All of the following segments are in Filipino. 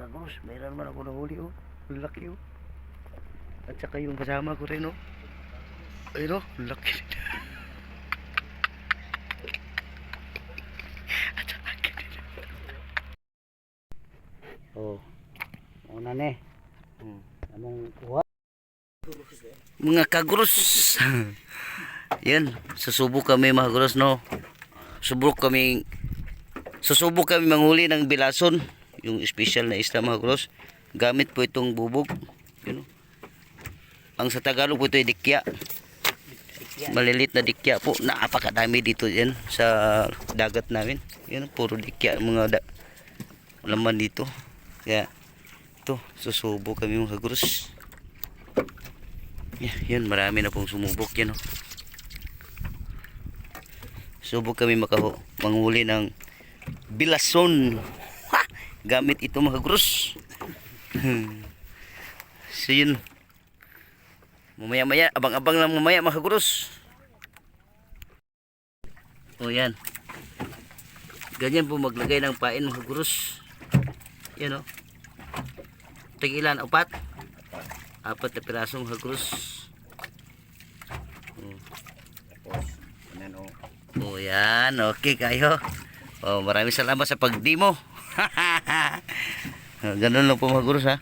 mga gros, mayroon naman ako nahuli oh. Ang laki oh. At saka yung kasama ko rin oh. Ayun oh, laki. At saka Oh. Una ne. Hmm. Among kuha. Mga kagros. Yan, susubok kami mga gros no. Subok kami susubok kami manghuli ng bilason, yung special na isda mga gros. Gamit po itong bubog. Yun. Ang sa Tagalog po ito ay dikya. Malilit na dikya po. Napakadami dito yan sa dagat namin. Yan, puro dikya mga da laman dito. Kaya ito, susubo kami mga gros. Yan, yan, marami na pong sumubok yan. Oh. Subok kami makaho, manghuli ng bilason. Gamit ito mga gros. so yun. Mamaya maya, abang-abang lang mamaya mga gros. O yan. Ganyan po maglagay ng pain mga gros. Yan o. Tigilan, upat. Apat na pirasong mga gros. O yan, okay kayo. O, maraming salamat sa pagdimo. Ganun lang po mga gurus ha.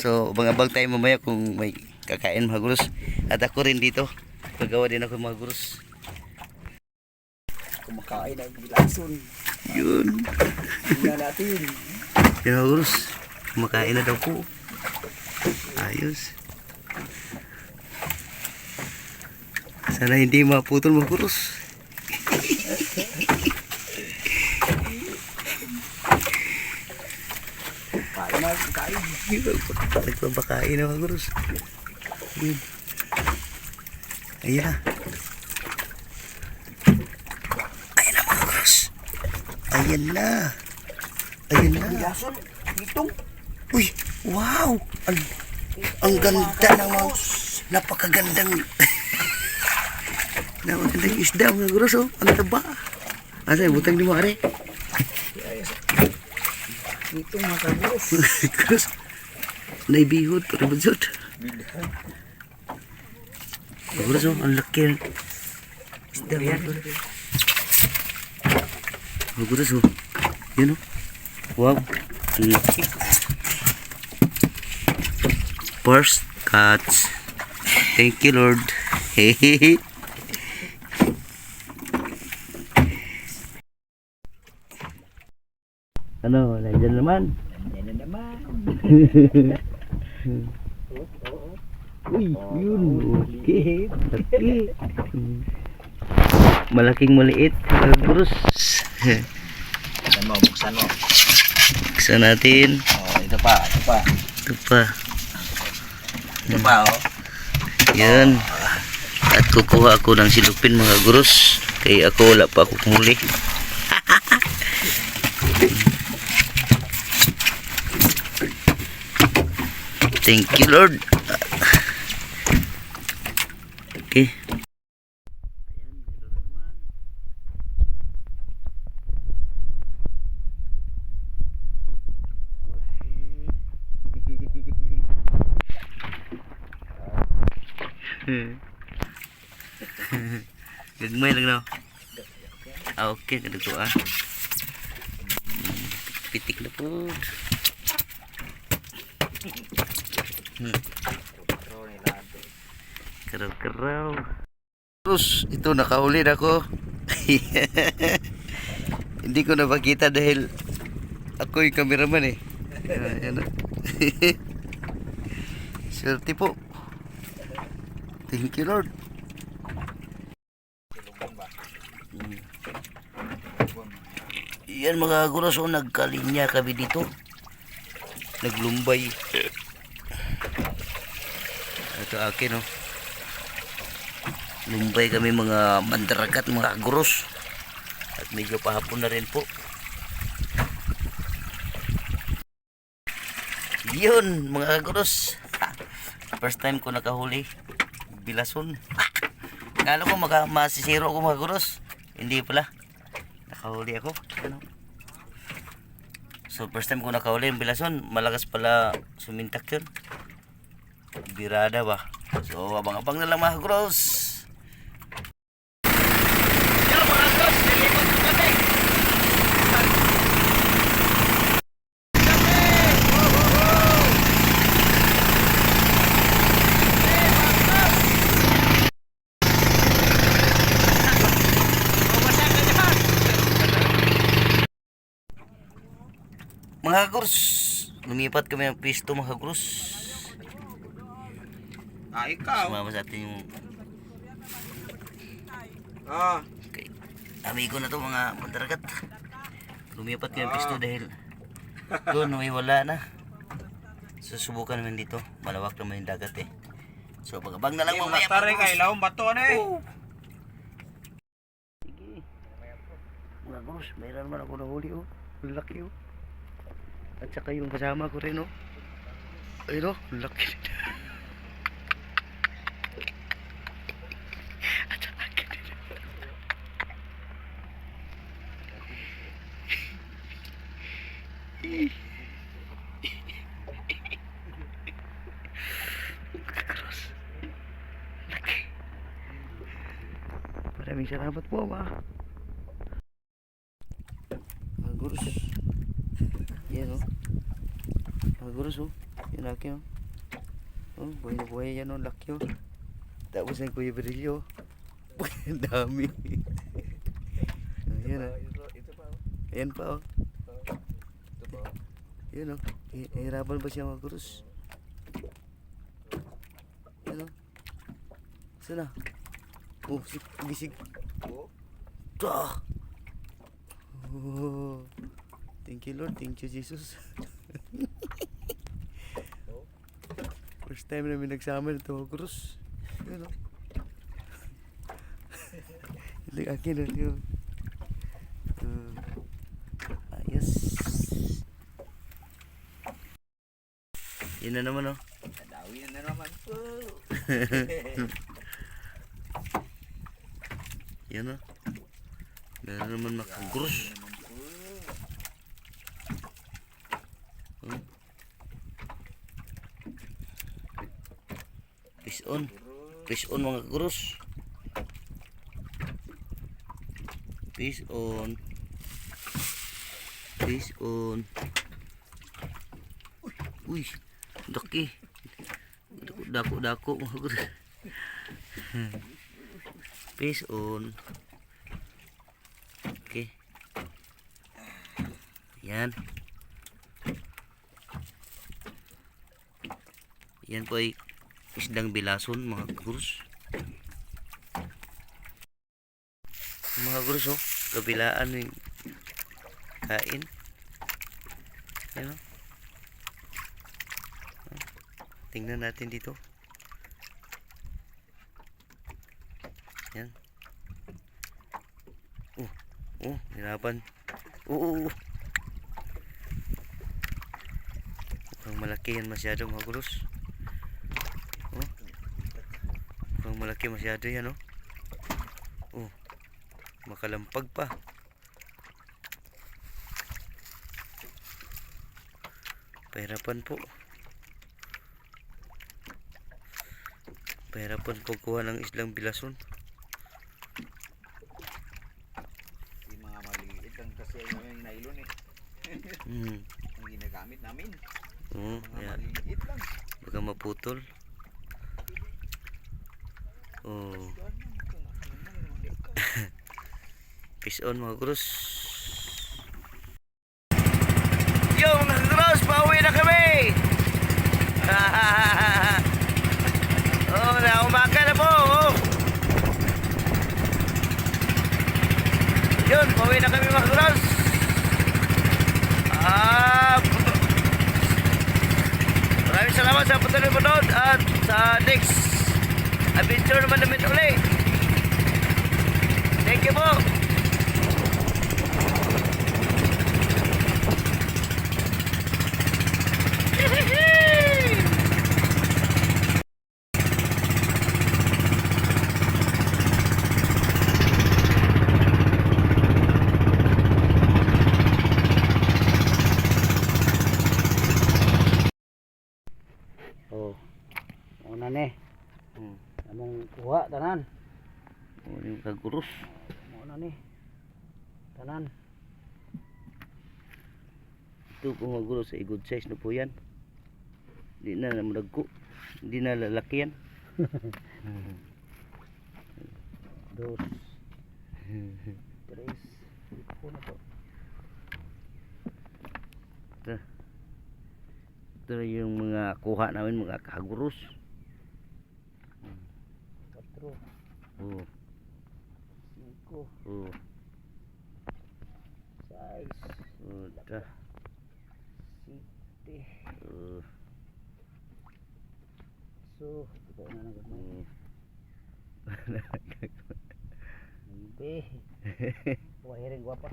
So, abang-abang tayo mamaya kung may kakain mga gurus. At ako rin dito. Pagawa din ako mga gurus. Kumakain ng bilason. Yun. Tingnan natin. Yan mga gurus. Kumakain na daw po. Ayos. Sana hindi maputol mga gurus. Kain na, kain. Nagpapakain na mga gurus. Yun. Ayan na. Ayan na mga gurus. Ayan na. Ayan na. Bilason, itong. Uy, wow. Ang, ang ganda ng mga, napakagandang, napakagandang isda mga gurus. Oh. Ang taba. Asa, butang di mo are. Itong mga kabos. gurus. Naibihod, pero budsod. Mga gurus, oh, ang laki. Isda mga. Mga gurus, oh. Yan, oh. Wow. Ang laki. First catch. Thank you, Lord. Hehehe. ano, nandyan naman. Yan na naman. Uy, yun. Okay. Laki. Malaking maliit. Alburus. Buksan mo, buksan mo. Buksan natin. Oh, ito pa, ito pa. Ito pa. Ito pa, oh. Yan. At kukuha ako ng silupin mga gurus. Kaya ako wala pa akong huli. Thank you Lord. Okay. Gagmay. Ah, okay, ah. Hmm, Pitik. Hmm. Karaw-karaw. Terus, ito nakahuli na ako. Hindi ko napakita dahil ako yung cameraman eh. Ayan. Swerte po. Thank you Lord. Yan mga guros, oh, nagkalinya kami dito. Naglumbay. Ito akin, oh. Lumbay kami mga mandaragat, mga guros. At medyo pahapon na rin po. Yun, mga guros. First time ko nakahuli. Bilason. Kala ko maka masisiro ako mga guros. Hindi pala. Nakahuli ako. Ano? So first time ko nakahuli yung bilason, malakas pala sumintak yun. Birada ba? So abang-abang na lang mga gross. Yo mga gross, nilipot ko kami. Mga gurs, lumipat kami ng pisto mga gurs. Ah, ikaw. Sumama sa atin yung Ah, kay, amigo na to mga mandaragat. Lumipat kami ng pisto dahil doon may wala na. Susubukan naman dito. Malawak naman yung dagat eh. So pagabang na lang mamaya. Tare mga kay laom bato na eh. Sige. Mga gurs, mayroon naman ako nahuli oh. Ang Laki oh. At saka yung kasama ko rin oh. Ayun oh, ang laki. At Kakaros. Laki. Maraming salamat po, ma. Mga gurus. Yan, oh. Mga gurus, oh. Yan, laki, oh. Oh, buhay na buhay yan, oh. Laki, oh. Tapos ang kuya Berilio. Ang dami. Ayan, pa. Ayan pa, oh. Pa. Yan, oh. Hi- Hirapan ba siya, mga gurus? Yan, oh. Saan na? Oh, sig gisig. Oh. Ah! Oh. Thank you Lord, thank you Jesus. First time namin nagsama nito krus. Yun o. Hindi akin o. Yun. Uh, ayos. Yun na naman o. Nadawin na naman po. Yan o. Meron naman po. Hmm? Fish on. Fish on mga krus. Fish on. Fish on. Uy, daki. Dako, dako, dako krus. Fish on. Okay. Yan. Yan po ay isdang bilason mga gurus. Mga gurus oh, kabilaan yung kain. Yan oh. Ah, Tingnan natin dito. Yan. Oh, oh, hirapan. Oo, oo, oo. Mukhang malaki yan masyado mga gurus. Oh. Mukhang malaki masyado yan oh. Oh. Makalampag pa. Pahirapan po. Pahirapan pagkuha ng islang bilason. Yung mga maliit lang kasi yung nylon eh. Hmm. Ang ginagamit namin. Oo, Mga yan. maliit lang. Baka maputol. Oh. Peace on mga krus. Yo mga krus, pauwi na kami! oh, naumaga na po! Oh. Yun, pauwi na kami mga krus! Ah, Maraming salamat sa patuloy panood at sa next adventure naman namin uli. Thank you po. Muna ni. Hmm. Kuha tanan. Oh, yung kagurus. Muna ni. Tanan. Ito kung maguro sa good size na po yan. Hindi na namuragko. Hindi na lalaki yan. Dos. Tres. Ito na to. ito. Ito na yung mga kuha namin mga kagurus. Cuatro. Oh, Cinco. oh, Seis. oh, ito. Siete. Oh, So. Ito na mo. oh. Nueve. Buhay rin guwapa.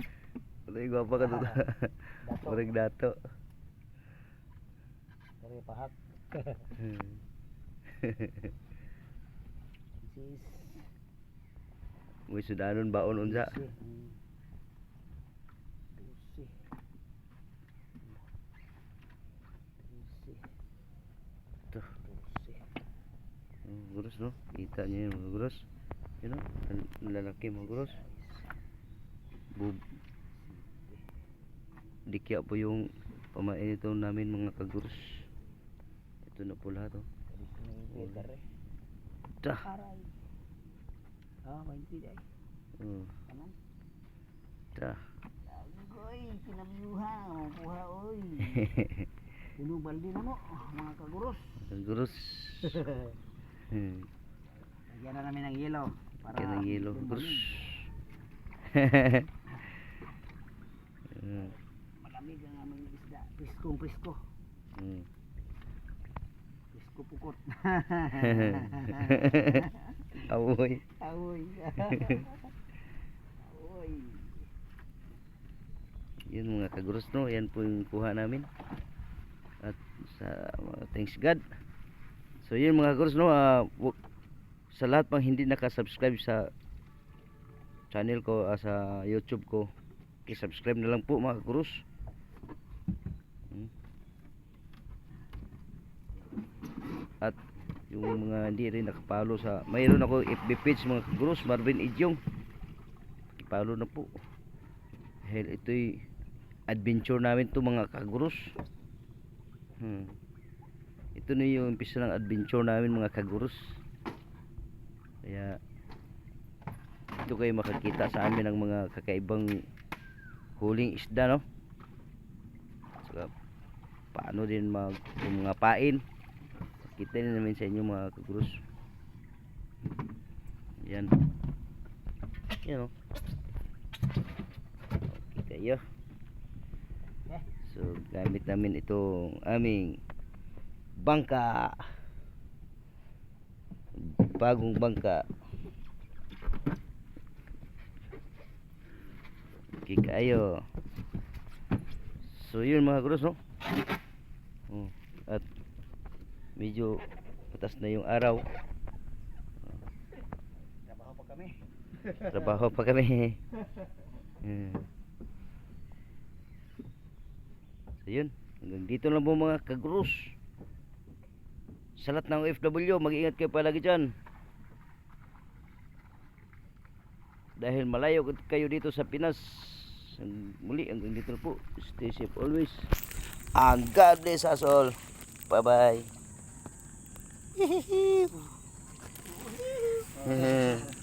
Ito yung gwapa ka to. Parang dato. Dari pahat. Sis. May sudanon baon unsa. Gurus no? Kita niyo yung mga gurus. Know, ang lalaki mga gurus. Bub Dikya po yung pamain ito namin mga kagurus. Ito na po lahat oh. Dito na yung pedar eh. Ta. Aray. Ah, mainti day. Oh, Kanan. ta. Agoy, kinamiyuhan. Kuha oy. Puno baldi na mo, mga kaguros. Kagurus. Hmm. Lagyan na namin ng yelo. Para Kaya ng yelo. Gurus. Hmm. Malamig ang aming isda. Priskong prisko. Hmm. Prisko pukot. Awoy. Aoy. Aoy. Yun mga kagurus no, yan po yung kuha namin. At sa mga thanks God. So yun mga kagurus no, wa- sa lahat pang hindi naka-subscribe sa channel ko ah, sa YouTube ko, i-subscribe na lang po mga kagurus. Hmm. At yung mga hindi rin nakapalo sa mayroon ako FB page mga kagurus, Marvin Idyong. Ipalo na po. Dahil ito'y adventure namin to mga kagurus. Hmm. Ito na yung umpisa ng adventure namin mga kagurus. Kaya ito kayo makakita sa amin ng mga kakaibang huling isda no. Saka paano din mag mga pain. Kita din namin sa inyo mga kagurus. Yan. Yan oh. Okay kayo. So gamit namin itong aming bangka. Bagong bangka. Okay kayo. So yun mga gurus no. Oh, at medyo patas na yung araw. Trabaho pa kami. Trabaho pa kami. Hmm. So yun, hanggang dito lang po mga kagurus. Sa lahat ng OFW, mag-ingat kayo palagi dyan. Dahil malayo kayo dito sa Pinas. Muli, hanggang dito po. Stay safe always. And God bless us all. Uhum.